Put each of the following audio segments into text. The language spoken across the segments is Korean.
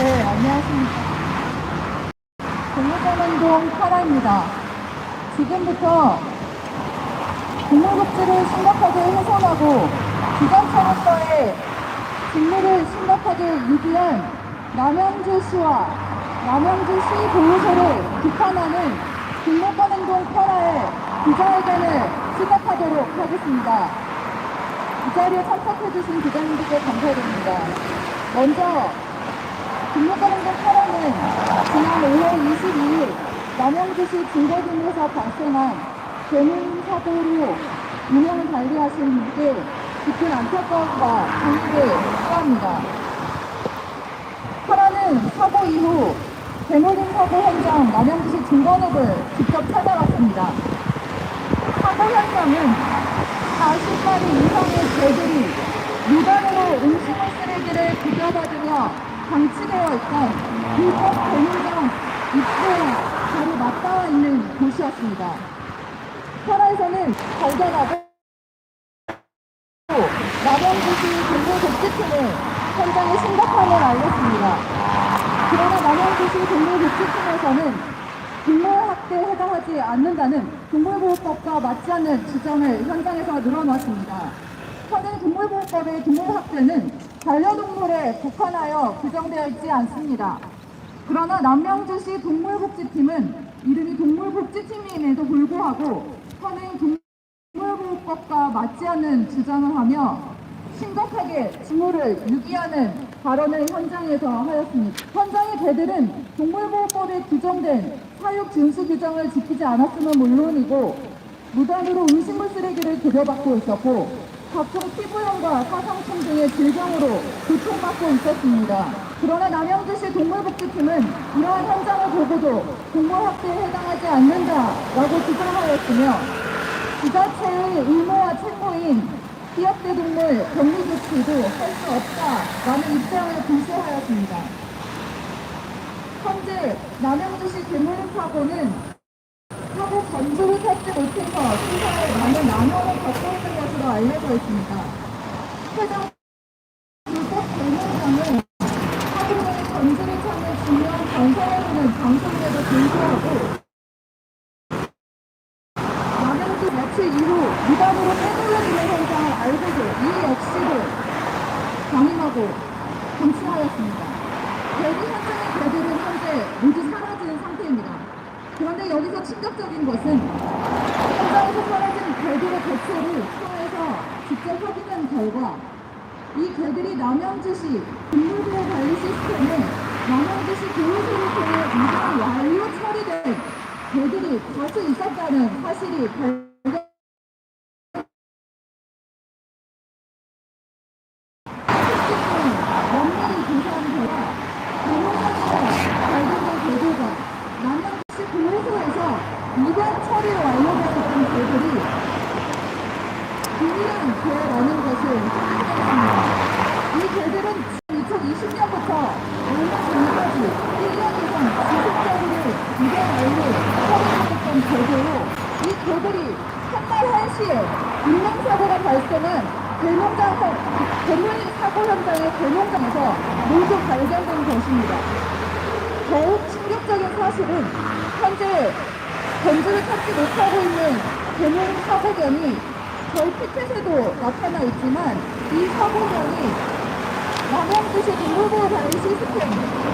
네, 안녕하십니까. 동물권운동 카라입니다. 지금부터 동물복지를 심각하게 훼손하고 기관차로서의 직무를 심각하게 유기한 남양주시와 남양주시 보호소를 비판하는 동물권운동 카라의 기자회견을 시작하도록 하겠습니다. 이 자리에 참석해주신 기자님들께 감사드립니다. 먼저 등록하는것 사람은 지난 5월 22일 남양주시 중거dim에서 발생한 괴물 사고로 운영을 관리하신 분께 깊은 안타까움과 공의를 표합니다. 파라는 사고 이후 괴물림 사고 현장 남양주시 중건읍을 직접 찾아갔습니다. 사고 현장은 40마리 이상의 개들이 무단으로 음식물 쓰레기를 부려받으며 방치되어 있던 불법 대문장 입구에 바로 맞닿아 있는 곳이었습니다. 설화에서는 발견하고 남양주시 동물복지팀에 현장의 심각함을 알렸습니다. 그러나 남양주시 동물복지팀에서는 동물학대에 해당하지 않는다는 동물보호법과 맞지 않는 주장을 현장에서 늘어놓았습니다. 현행 동물보호법의 동물학대는 반려동물에 국한하여 규정되어 있지 않습니다. 그러나 남양주시 동물복지팀은 이름이 동물복지팀임에도 불구하고 현행 동물보호법과 맞지 않는 주장을 하며 심각하게 직무를 유기하는 발언을 현장에서 하였습니다. 현장의 개들은 동물보호법에 규정된 사육 준수 규정을 지키지 않았음은 물론이고 무단으로 음식물 쓰레기를 들여받고 있었고 각종 피부염과 사상충 등의 질병으로 고통받고 있었습니다. 그러나 남양주시 동물복지팀은 이러한 현장을 보고도 동물학대에 해당하지 않는다라고 주장하였으며 지자체의 의무와 책무인 기업대 동물 격리 조치도 할 수 없다라는 입장을 고수하였습니다. 현재 남양주시 괴물림 사고는 사고 전주를 찾지 못해서 수사에 많은 난원을 겪고 있는 것으로 알려져 있습니다. 회장 불법 괴물장은 사고의 전주를 찾는 중요한 단서라는 방송에도 불구하고 남양주 며칠 이후 무단으로 빼돌려지는 현상을 알고도 이 역시도 방임하고 방치하였습니다. 대리 현장의 개들은 현재 모두. 그런데 여기서 충격적인 것은 현장에서 사라진 개들의 개체를 서에서 직접 확인한 결과 이 개들이 남양주시 동물보호 관리 시스템에 남양주시 교육소를 통해 이전 완료 처리된 개들이 다수 있었다는 사실이 발견 면밀히 조사한 결과 동물원에서 발견된 개들과 남양주시 보호소에서 입양 처리를 완료되었던 개들이 동일한 개라는 것을 확인했습니다. 이 개들은 2020년부터 얼마 전까지 1년 이상 지속적으로 입양 완료 처리되었던 개들로 이 개들이 한달 한시에 인명사고가 발생한 대농장, 대물림 사고 현장의 대농장에서 모두 발견된 것입니다. 더욱 충격적인 사실은 현재 견주를 찾지 못하고 있는 대물림 사고견이 저희 피켓에도 나타나 있지만 이 사고견이 남양주시 동물보호 관리 시스템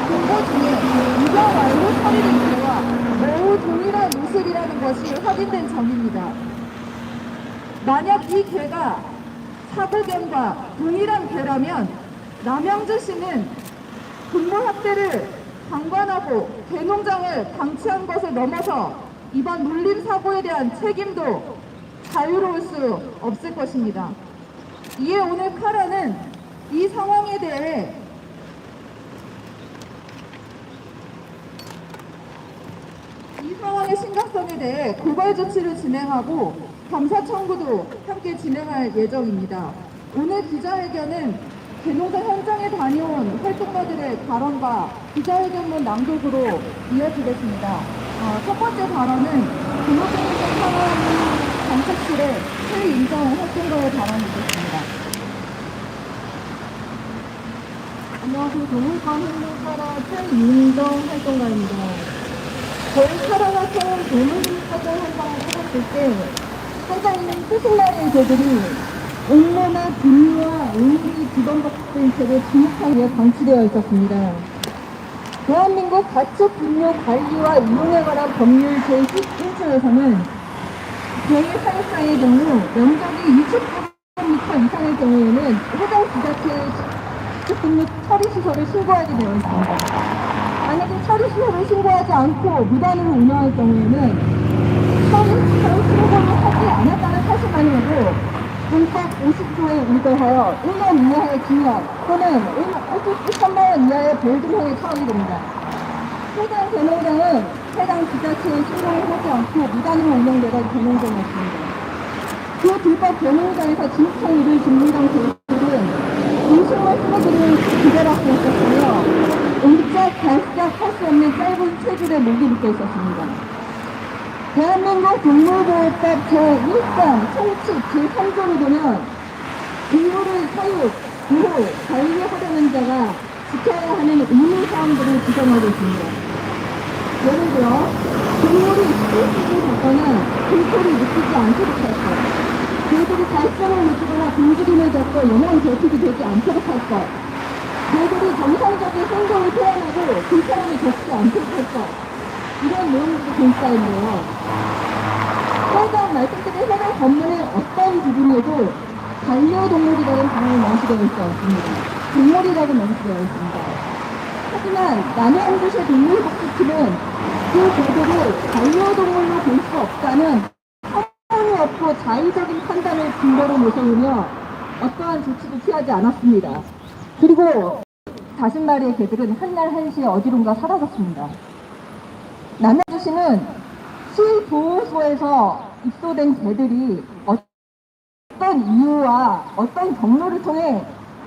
공고 중에 유경 완료 처리된 때와 매우 동일한 모습이라는 것이 확인된 점입니다. 만약 이 개가 사고견과 동일한 개라면 남양주시는 동물학대를 방관하고 개농장을 방치한 것을 넘어서 이번 물림 사고에 대한 책임도 자유로울 수 없을 것입니다. 이에 오늘 카라는 이 상황에 대해 이 상황의 심각성에 대해 고발 조치를 진행하고 감사 청구도 함께 진행할 예정입니다. 오늘 기자회견은 개농장 현장에 다녀온 활동가들의 발언과 기자회견문 낭독으로 이어지겠습니다. 어, 첫 번째 발언은 개농장 상황 정책실의 최인정 활동가의 발언이겠습니다. 안녕하세요. 동물관 행동사라 최윤정 활동가입니다. 저희 사라가 처음 동물사전 현장을 찾았을 때 현장에는 수십 마리의 개들이 온몸에 분유와 응리 기범박된 채로 진흙탕 위에 방치되어 있었습니다. 대한민국 가축 분뇨 관리와 이용에 관한 법률 제11조에서는 개의 사육장의 경우 면적이 20km 이상의 경우에는 해당 지자체의 식품육 처리시설을 신고하게 되어 있습니다. 만약에 처리시설을 신고하지 않고 무단으로 운영할 경우에는 처리시설 신고를 하지 않았다는 사실만으로도 불법 50조에 의거하여 1년 이하의 징역 또는 1천만 원 이하의 벌금형에 처하게 됩니다. 해당 대농장은 해당 지자체에 신고를 하지 않고 무단으로 운영되던 대농장이었습니다. 그 불법 대농장에서 진통이를 준비당 교수들은 음식물 쓰레기를 기절하고 있었으며 음짝, 간짝 할수 없는 짧은 체질에 목이 묶여 있었습니다. 대한민국 동물보호법 제1장 총칙 제3조를 보면 동물의 사육, 보호, 관리하려는 자가 지켜야 하는 의무사항들을 규정하고 있습니다. 예를 들어 동물이 스트레스를 받거나 공포를 느끼지 않도록 할 것, 개들이 갈증을 느끼거나 굶주림을 겪고 영양 결핍이 되지 않도록 할 것, 개들이 정상적인 행동을 표현하고 불편함을 겪지 않도록 할 것, 이런 내용들이 공짜인데요. 해당 말씀드린 해당 법문의 어떤 부분에도 반려동물이라는 단어를 명시되어 있지 않습니다. 동물이라고 명시되어 있습니다. 하지만 남양주시 동물복지팀은 그 개들을 반려동물로 볼 수 없다는 허용이 없고 자의적인 판단을 근거로 모셔오며 어떠한 조치도 취하지 않았습니다. 그리고 다섯 마리의 개들은 한날 한시에 어디론가 사라졌습니다. 남양주 시는 시보호소에서 입소된 개들이 어떤 이유와 어떤 경로를 통해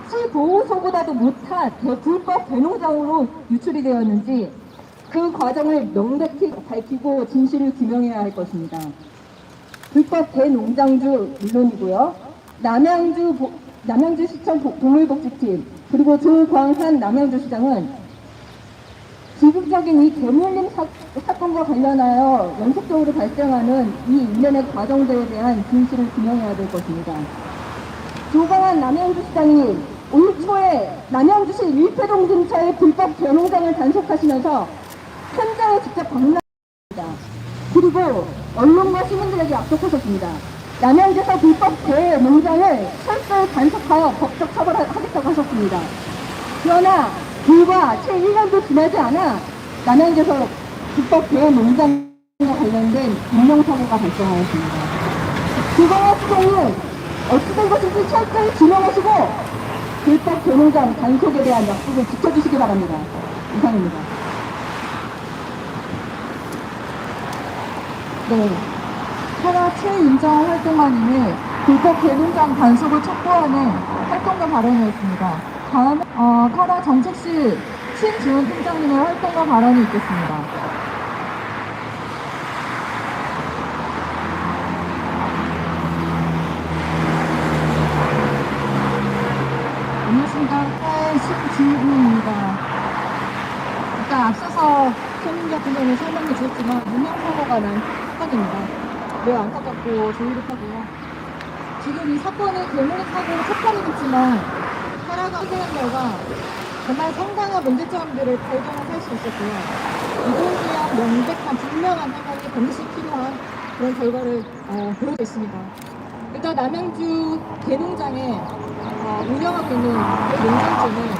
시보호소보다도 못한 대불법 대농장으로 유출이 되었는지 그 과정을 명백히 밝히고 진실을 규명해야 할 것입니다. 불법 대농장주 물론이고요. 남양주 보- 남양주 시청 보- 동물복지팀 그리고 조광한 남양주 시장은 지속적인 이 개물림 사, 사건과 관련하여 연속적으로 발생하는 이 일련의 과정들에 대한 진실을 규명해야 될 것입니다. 조광한 남양주 시장이 올 초에 남양주시 일패동 근처의 불법 개농장을 단속하시면서 현장에 직접 방문합니다. 그리고 언론과 시민들에게 약속하셨습니다. 남양주에서 불법 대 농장을 철저히 단속하여 법적 처벌하겠다고 하셨습니다. 그러나 불과 채 1년도 지나지 않아 남양주에서 불법 대 농장과 관련된 인명사고가 발생하였습니다. 그거와 수동은 어찌된 것인지 철저히 규명하시고 불법 대농장 단속에 대한 약속을 지켜주시기 바랍니다. 이상입니다. 네. 하나 최윤정 활동가님이 불법 대농장 단속을 촉구하는 활동가 발언이었습니다. 다음, 어, 타라 정책실 신지원 팀장님의 활동가 발언이 있겠습니다. 안녕하십니까. 타의 신지훈입니다. 일단 앞서서 손님 같은 경우는 설명해 주셨지만 문명사고가 난 사건입니다. 매우 안타깝고 조의롭하고요. 지금 이 사건은 개물린 사고로 촉발이겠지만 하나가 해결한 결과 정말 상당한 문제점들을 발견할 수 있었고요. 이동에 대한 명백한 분명한 해결이 반드시 필요한 그런 결과를 어, 보여고 있습니다. 일단 남양주 개농장에 어, 운영하고 있는 그 농장주는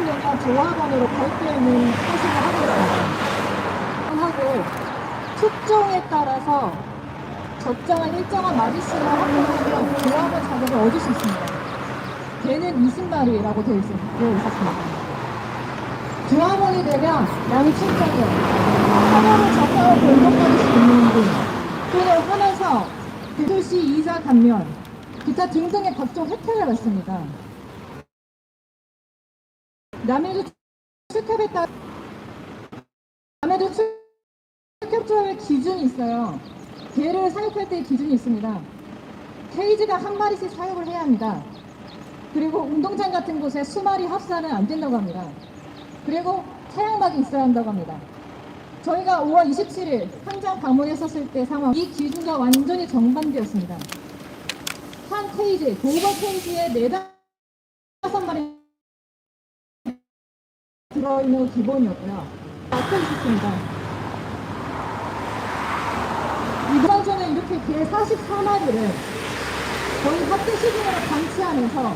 축산농업 조합원으로 가입되어 있는 사실을 하고 있습니다. 하고 특종에 따라서 적정한 일정한 마디수를 확보하면 조합원 자격을 얻을 수 있습니다. 개는 20마리라고 되어, 있었습니다. 조합원이 되면 양이 7.0, 하나로 적합을 변동받을 수 있는 등 또는 하면서 대도시 이자 감면, 기타 등등의 각종 혜택을 받습니다. 남해도 출첵에 따라 남해도 출첵조의 기준이 있어요. 개를 사육할 때 기준이 있습니다. 케이지가 한 마리씩 사용을 해야 합니다. 그리고 운동장 같은 곳에 수마리 합사는 안 된다고 합니다. 그리고 태양막이 있어야 한다고 합니다. 저희가 5월 27일 현장 방문했었을 때 상황, 이 기준과 완전히 정반대였습니다. 한 케이지, 도번 케이지에 네다섯 마리 들어있는 기본이었고요. 있었습니다. 이번 전에 이렇게 개 44마리를 거의 합계 수준으로 방치하면서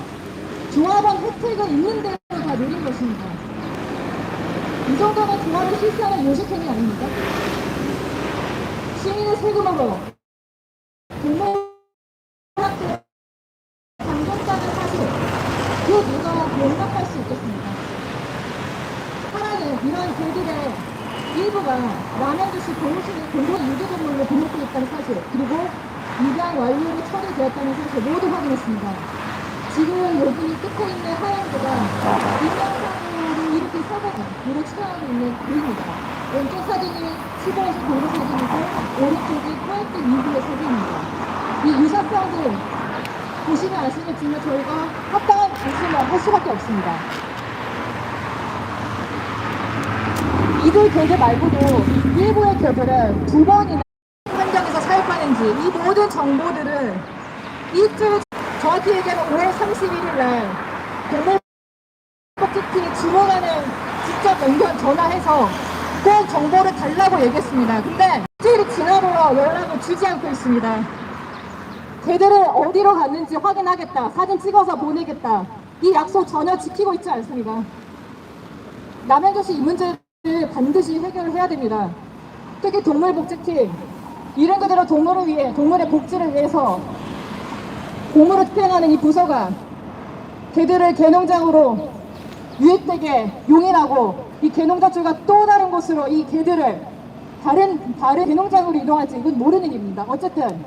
조합원 혜택은 있는 대로 다 누린 것입니다. 이 정도면 조합을 실시하는 요식행위 아닙니까? 시민의 세금으로 공무원한테 감정자는 사실 그 누가 용납할 수 있겠습니까? 하나는 이런 개들의 일부가 남양주시 도시의 공공 유기동물로 등록되어 있다는 사실 그리고 입양 완료로 처리되었다는 사실 모두 확인했습니다. 지금 여기 끝에 있는 하얀 개가 인명상으로 이렇게 서가지로 촬영하고 있는 그입니다. 왼쪽 사진이 15에서 공개 사진이고 오른쪽이 화이트 이후의 사진입니다. 이 유사성들 보시면 아시겠지만 저희가 합당한 조심을 할 수밖에 없습니다. 이들 개들 말고도 일부의 개들은 두 번이나 현장에서 사육하는지 이 모든 정보들을 이틀 정확히 얘기하면 5월 31일 날 동물복지팀이 주문하는 직접 연결 전화해서 꼭 정보를 달라고 얘기했습니다. 근데 이틀이 지나도록 연락을 주지 않고 있습니다. 개들을 어디로 갔는지 확인하겠다. 사진 찍어서 보내겠다. 이 약속 전혀 지키고 있지 않습니다. 남양주시 이 문제를 반드시 해결을 해야 됩니다. 특히 동물복지팀 이런 그대로 동물을 위해 동물의 복지를 위해서 공무를 수행하는 이 부서가 개들을 개농장으로 유입되게 용인하고 이 개농자주가 또 다른 곳으로 이 개들을 다른 다른 개농장으로 이동할지 이건 모르는 일입니다. 어쨌든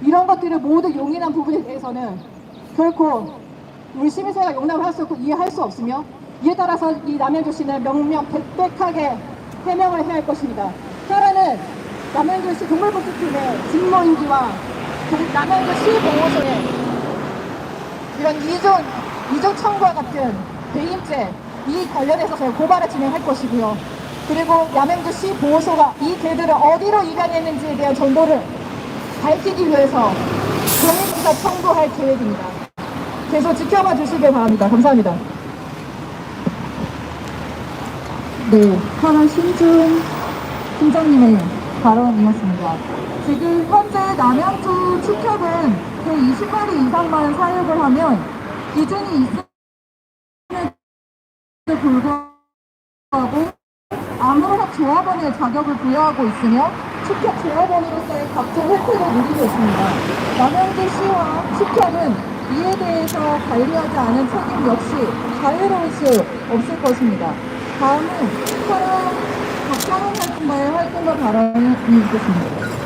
이런 것들을 모두 용인한 부분에 대해서는 결코 우리 시민사회가 용납을 할 수 없고 이해할 수 없으며 이에 따라서 이 남양주시는 명명 백백하게 해명을 해야 할 것입니다. 하나는 남양주시 동물복지팀의 직무인지와 동- 남양주시 보호소의 이런 이중 이중 청구와 같은 배임죄 이 관련해서 저희 고발을 진행할 것이고요. 그리고 남양주시 보호소가 이 개들을 어디로 입양했는지에 대한 정보를 밝히기 위해서 공익수사 청구할 계획입니다. 계속 지켜봐 주시길 바랍니다. 감사합니다. 네, 하나 신준 팀장님의 발언이었습니다. 지금 현재 남양주 축협은 그 20마리 이상만 사육을 하면 기준이 있음에도 불구하고 아무런 조합원의 자격을 부여하고 있으며 축협 조합원으로서의 각종 혜택을 누리고 있습니다. 남양주시와 축협은 이에 대해서 관리하지 않은 책임 역시 자유로울 수 없을 것입니다. 다음은 서로 박찬원 활동가의 활동과 발언이 있겠습니다.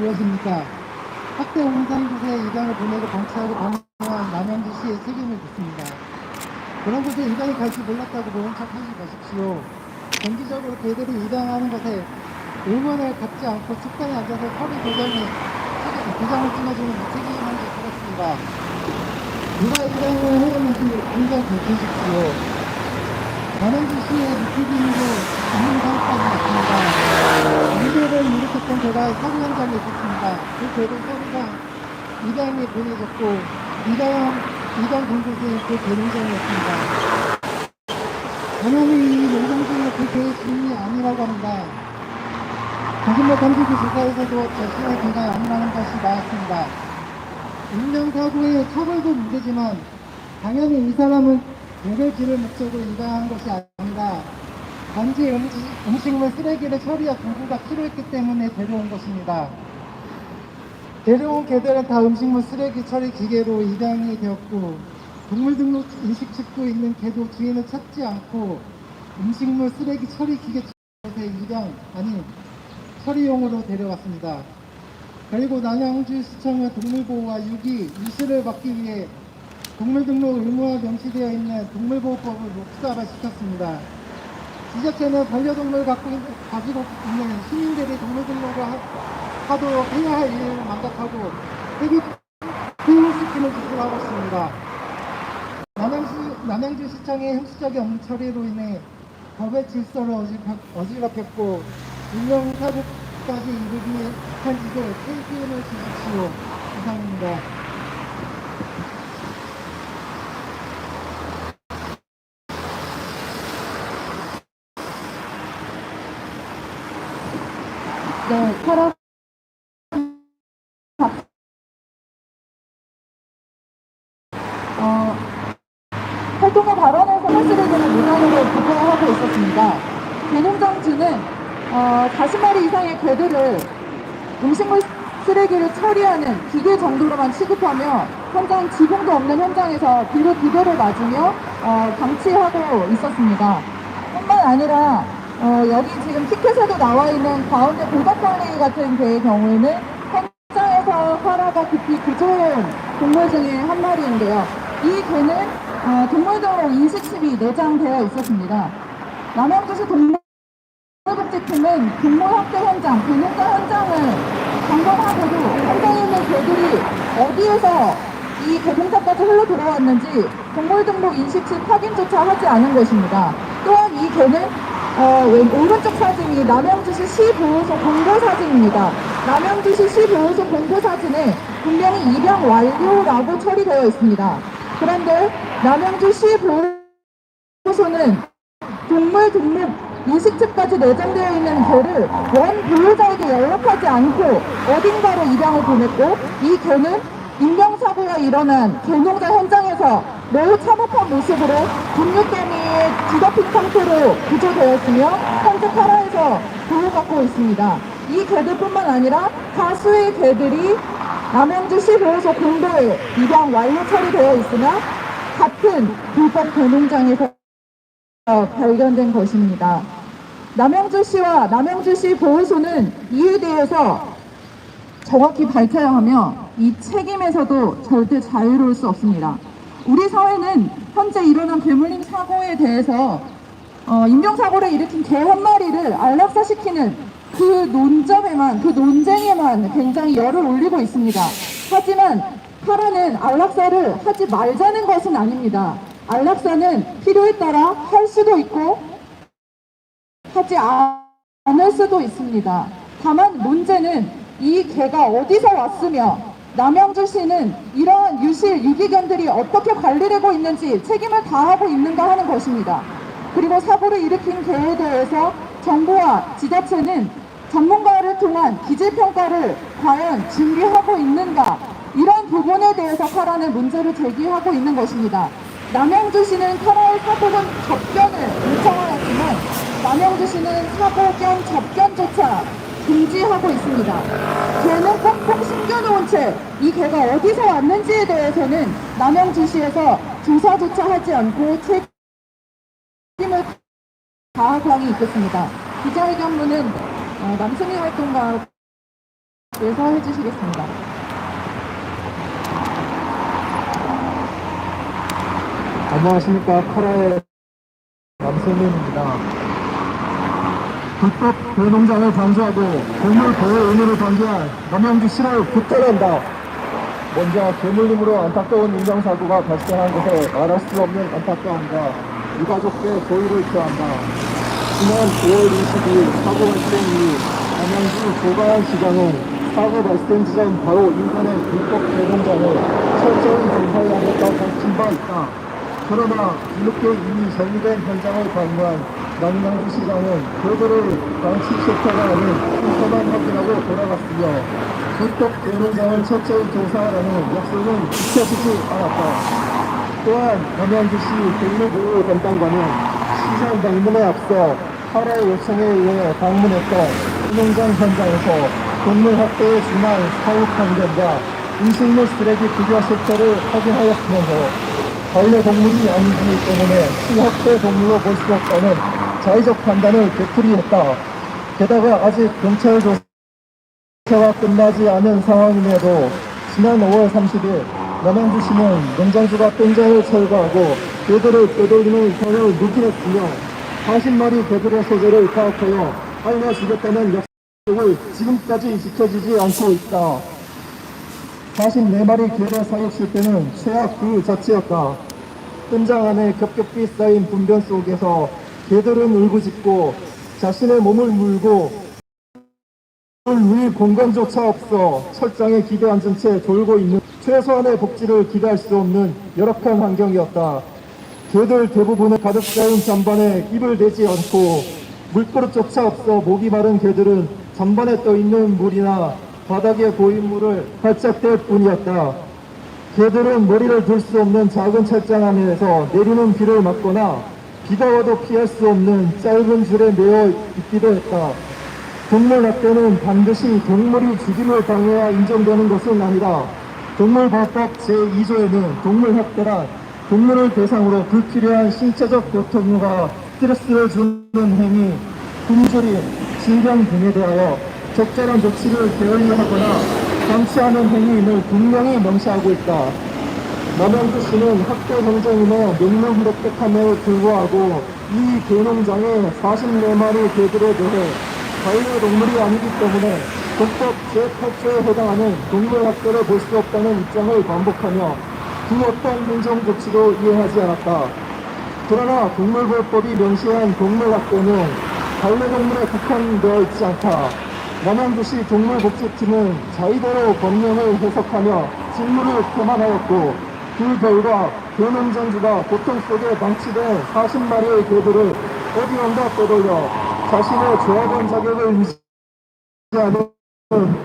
무엇입니까? 학대 홍산곳에 이장을 보내고 방치하고 방어한 남양주시의 책임을 묻습니다. 그런 곳에 이장이 갈 줄 몰랐다고 모른 척 하지 마십시오. 정기적으로 개들이 이장하는 것에 응원을 갖지 않고 숙단에 앉아서 허리 도장에 도장을 찍어주는 무책임한 게 그렇습니다. 누가 이장을 해야는지 당장 밝히십시오. 남양주시의 리피딩으로 전문 사업까지 났습니다. 문제를 일으켰던 제가 사고 현장에 있었습니다. 그 개를 서류가 이장에 보내졌고 이장 이장 공소서의 그 대농장이었습니다. 당연히 이 농장주의 그 개의 주인이 아니라고 합니다. 거짓말 탐지기 조사에서도 자신의 개가 아니라는 것이 나왔습니다. 인명사고의 처벌도 문제지만 당연히 이 사람은 목을 지를 목적으로 이당한 것이 아닙니다. 단지 음식, 음식물 쓰레기를 처리할 공부가 필요했기 때문에 데려온 것입니다. 데려온 개들은 다 음식물 쓰레기 처리 기계로 입양이 되었고 동물 등록 인식 찍고 있는 개도 주인을 찾지 않고 음식물 쓰레기 처리 기계 곳에 입양 아니 처리용으로 데려왔습니다. 그리고 남양주 시청은 동물보호와 유기, 유실을 막기 위해 동물 등록 의무화 명시되어 있는 동물보호법을 묵사화시켰습니다. 지자체는 반려동물 갖고 있는, 가지고 있는 시민들이 동물 등록을 하, 하도록 해야 할 일을 망각하고 회비 비호시키는 짓을 하고 있습니다. 남양주, 남양주 시청의 형식적인 업무 처리로 인해 법의 질서를 어지럽, 어지럽혔고 인명사고까지 이르기 한 이들 책임을 지십시오. 이상입니다. 네, 파라 어, 활동의 발언에서 사실에는 무단으로 부패하고 있었습니다. 대농장주는 어, 40마리 이상의 개들을 음식물 쓰레기를 처리하는 정도로만 취급하며 현장 지붕도 없는 현장에서 비료 두 대를 맞으며 어, 방치하고 있었습니다. 뿐만 아니라 어, 여기 지금 티켓에도 나와 있는 가운데 보답관리 같은 개의 경우에는 현장에서 파라가 급히 구조해온 동물 중에 한 마리인데요. 이 개는 어, 동물등록 인식칩이 내장되어 있었습니다. 남양주시 동물복지팀은 동물학대 현장, 비농장 현장을 점검하고도 현장에 있는 개들이 어디에서 이 개봉사까지 흘러 들어왔는지 동물 등록 인식칩 확인조차 하지 않은 것입니다. 또한 이 개는 어, 왼- 오른쪽 사진이 남양주시 시보호소 공고 사진입니다. 남양주시 시보호소 공고 사진에 분명히 입양 완료라고 처리되어 있습니다. 그런데 남양주 시보호소는 동물 등록 인식책까지 내장되어 있는 개를 원 보호자에게 연락하지 않고 어딘가로 입양을 보냈고 이 개는 인명사고가 일어난 개농자 현장에서 매우 참혹한 모습으로 분유더미에 뒤덮인 상태로 구조되었으며 현재 파라에서 보호받고 있습니다. 이 개들뿐만 아니라 다수의 개들이 남양주 시 보호소 공도에 입양 완료 처리되어 있으나 같은 불법 개농장에서 어, 발견된 것입니다. 남양주시와 남양주시 보호소는 이에 대해서 정확히 밝혀야 하며 이 책임에서도 절대 자유로울 수 없습니다. 우리 사회는 현재 일어난 괴물림 사고에 대해서 어, 인명사고를 일으킨 개 한 마리를 안락사시키는 그 논점에만, 그 논쟁에만 굉장히 열을 올리고 있습니다. 하지만 파라는 안락사를 하지 말자는 것은 아닙니다. 안락사는 필요에 따라 할 수도 있고 하지 아- 않을 수도 있습니다. 다만 문제는 이 개가 어디서 왔으며 남양주 시는 이러한 유실 유기견들이 어떻게 관리되고 있는지 책임을 다하고 있는가 하는 것입니다. 그리고 사고를 일으킨 개에 대해서 정부와 지자체는 전문가를 통한 기질평가를 과연 준비하고 있는가 이런 부분에 대해서 카라는 문제를 제기하고 있는 것입니다. 남양주시는 카라의 사고 겸 접견을 요청하였지만 남양주시는 사고 겸 접견조차 금지하고 있습니다. 개는 꽁꽁 숨겨놓은 채 이 개가 어디서 왔는지에 대해서는 남양주시에서 조사조차 하지 않고 책임을 다하광이 있겠습니다. 기자회견문은 어, 남승희 활동가께서 해주시겠습니다. 안녕하십니까. 카라의 남성민입니다. 불법 대농장을 방조하고 동물 보호 의무를 방기한 남양주 시를 구태한다. 먼저 괴물림으로 안타까운 인명사고가 발생한 것에 말할 수 없는 안타까움과 유가족께 조의를 표한다. 지난 9월 22일 사고 발생 이후 남양주 조가한 시장은 사고 발생 지점 바로 인근의 불법 대농장을 철저히 조사해야겠다 밝힌 바 있다. 그러나 뒤늦게 이미 정리된 현장을 방문한 남양주시장은 방치 쇼터가 아닌 순서만 확인하고 돌아갔으며 불법 대농장을 철저히 조사하라는 약속은 지켜지지 않았다. 또한 남양주시 동물보호 담당관은 시장 방문에 앞서 파라의 요청에 의해 방문했던 운동장 현장에서 동물 학대에 준한 사후 판정과 음식물 쓰레기 비교 실태를 확인하였으면서 반려동물이 아니기 때문에 수학대 동물로 볼 수 없다는 자의적 판단을 되풀이했다. 게다가 아직 경찰 조사 가 끝나지 않은 상황임에도 지난 5월 30일 남양주시는 농장주가 땡장을 철거하고 개들을 떼돌리는 혀를 누기했으며 40마리 개들의 소재를 파악하여 알려주겠다는 약속을 지금까지 지켜지지 않고 있다. 44마리 개를 사육실 때는 최악 그 자체였다. 뜬장 안에 겹겹이 쌓인 분변 속에서 개들은 울부짖고 자신의 몸을 물고 누일 공간조차 없어 철장에 기대 앉은 채 졸고 있는 최소한의 복지를 기대할 수 없는 열악한 환경이었다. 개들 대부분은 가득 쌓인 잔반에 입을 대지 않고 물그릇조차 없어 목이 마른 개들은 잔반에 떠 있는 물이나 바닥에 고인 물을 활짝 댈 뿐이었다. 개들은 머리를 들 수 없는 작은 철장 안에서 내리는 비를 맞거나 비가 와도 피할 수 없는 짧은 줄에 매어 있기도 했다. 동물 학대는 반드시 동물이 죽임을 당해야 인정되는 것은 아니다. 동물보호법 제2조에는 동물 학대란 동물을 대상으로 불필요한 신체적 고통과 스트레스를 주는 행위, 굶주림, 질병 등에 대하여 적절한 조치를 게을리하거나 방치하는 행위임을 분명히 명시하고 있다. 남양주 시는 학대 행정임의 명령 획득함에 불구하고 이 개농장의 44마리 개들에 대해 반려동물이 아니기 때문에 헌법 제8조에 해당하는 동물학대를 볼 수 없다는 입장을 반복하며 그 어떤 행정조치도 이해하지 않았다. 그러나 동물보호법이 명시한 동물학대는 반려동물에 국한되어 있지 않다. 남양주시 동물복지팀은 자의대로 법령을 해석하며 직무를 표만하였고 그 결과 개농장주가 고통 속에 방치된 40마리의 개들을 어디론가 떠돌려 자신의 조합원 자격을 유지하는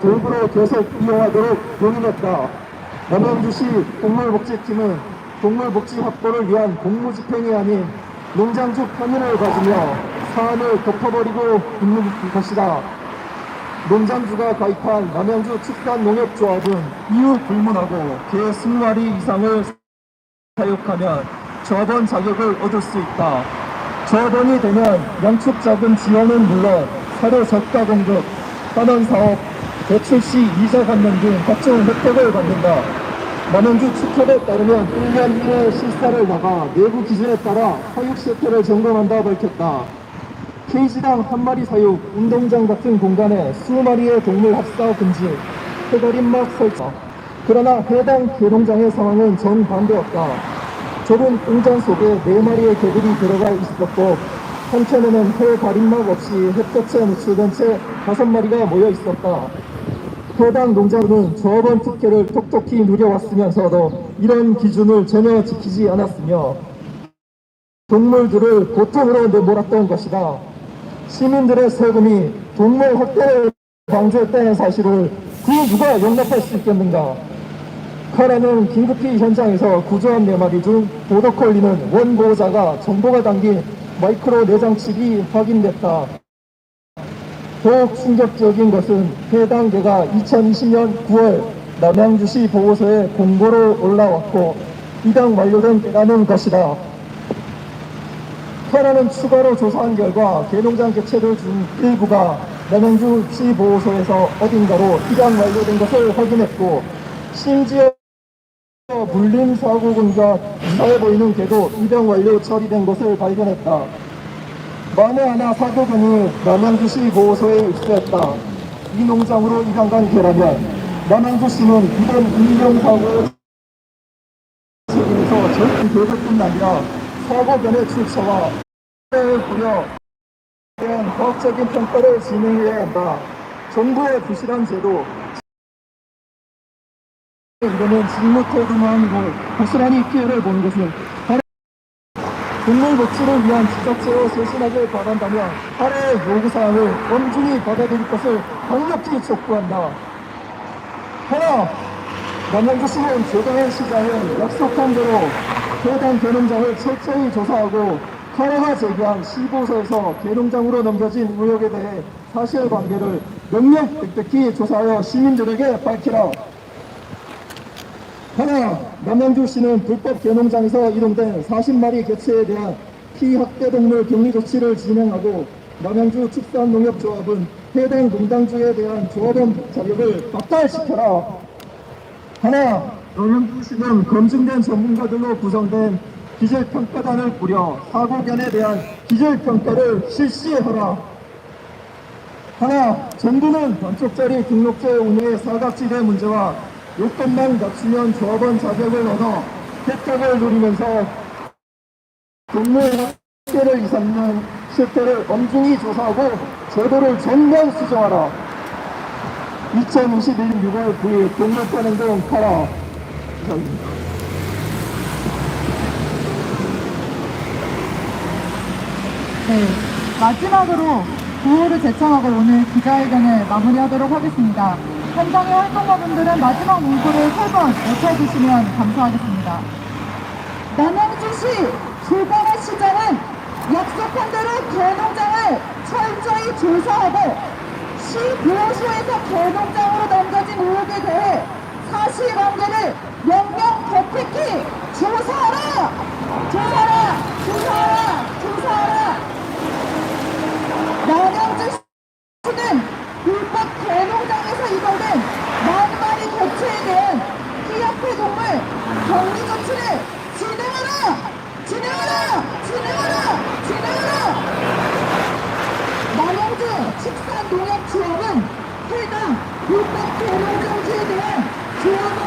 도구로 계속 이용하도록 용인했다. 남양주시 동물복지팀은 동물복지 확보를 위한 공무집행이 아닌 농장주 편의를 가지며 사안을 덮어버리고 있는 것이다. 농장주가 가입한 남양주 축산농협조합은 이유 불문하고 개 20마리 이상을 사육하면 조합원 자격을 얻을 수 있다. 조합원이 되면 양축 자금 지원은 물론 사료 저가 공급, 환원 사업, 대출 시 이자 받는 등 각종 혜택을 받는다. 남양주 축협에 따르면 1년 이내 실사를 나가 내부 기준에 따라 사육 실태를 점검한다 밝혔다. 케이지당 한 마리 사육, 운동장 같은 공간에 수마리의 동물 합사 금지, 해가림막 설치. 그러나 해당 개농장의 상황은 정반대였다. 좁은 공장 속에 네 마리의 개들이 들어가 있었고 한켠에는 해 가림막 없이 햇볕에 노출된 채 다섯 마리가 모여 있었다. 해당 농장은 조합원 특혜를 톡톡히 누려왔으면서도 이런 기준을 전혀 지키지 않았으며 동물들을 고통으로 내몰았던 것이다. 시민들의 세금이 동물 학대를 방조했다는 사실을 그 누가 용납할 수 있겠는가? 카라는 긴급히 현장에서 구조한 네 마리 중 보더콜리는 원보호자가 정보가 담긴 마이크로 내장 칩이 확인됐다. 더욱 충격적인 것은 해당 개가 2020년 9월 남양주시 보호소에 공고로 올라왔고 이당 완료된 개라는 것이다. 테라는 추가로 조사한 결과 개농장 개체들 중 일부가 남양주 시 보호소에서 어딘가로 입양 완료된 것을 확인했고 심지어 물림 사고군과 유사해 보이는 개도 입양 완료 처리된 것을 발견했다. 만에 하나 사고군이 남양주시 보호소에 입수했다. 이 농장으로 입양 간 개라면 남양주시는 이번 인명 사고의 책임에서 절대 개들뿐 아니라 사고변의 출처와 대한 과학적인 평가를 진행해야 한다. 정부의 부실한 제도 이거는 직무 태도만으로 고스란히 피해를 보는 것은 동물 복지를 위한 지자체의 세심하게 바란다면 아래의 요구사항을 엄중히 받아들일 것을 강력히 촉구한다. 하나, 남양주시는 조동현 시장은 약속한 대로 해당 개농장을 철저히 조사하고 하나가 제기한 시보서에서 개농장으로 넘겨진 의혹에 대해 사실 관계를 명명백백히 조사하여 시민들에게 밝히라. 하나, 남양주 시는 불법 개농장에서 이동된 40마리 개체에 대한 피학대 동물 격리 조치를 진행하고 남양주 축산농협조합은 해당 농장주에 대한 조합원 자격을 박탈시켜라. 하나, 남양주시는 검증된 전문가들로 구성된 기질평가단을 꾸려 사고견에 대한 기질평가를 실시하라. 하나, 정부는 단축자리 등록제 운영의 사각지대 문제와 요건만 갖추면 조합원 자격을 얻어 혜택을 누리면서 동물 학대를 이삼는 실태를 엄중히 조사하고 제도를 전면 수정하라. 2021년 6월 9일 동물권행동 카라 이상입니다. 네, 마지막으로 구호를 제청하고 오늘 기자회견을 마무리하도록 하겠습니다. 현장의 활동가분들은 마지막 문구를 세번 외쳐주시면 감사하겠습니다. 남양주시 조가라 시장은 약속한 대로 개농장을 철저히 조사하고 시 보호소에서 개농장으로 남겨진 의혹에 대해 사실관계를 명명 법회키 조사하라! 조사하라! 조사하라! 조사하라! 남양주시는 불법 개농장에서 이동된 만 마리 개체에 대한 희약회 동물 격리 조치를 진행하라! 진행하라! 진행하라! 진행하라! 남양주 축산농협조합은 해당 불법 개농장지에 대한 처벌을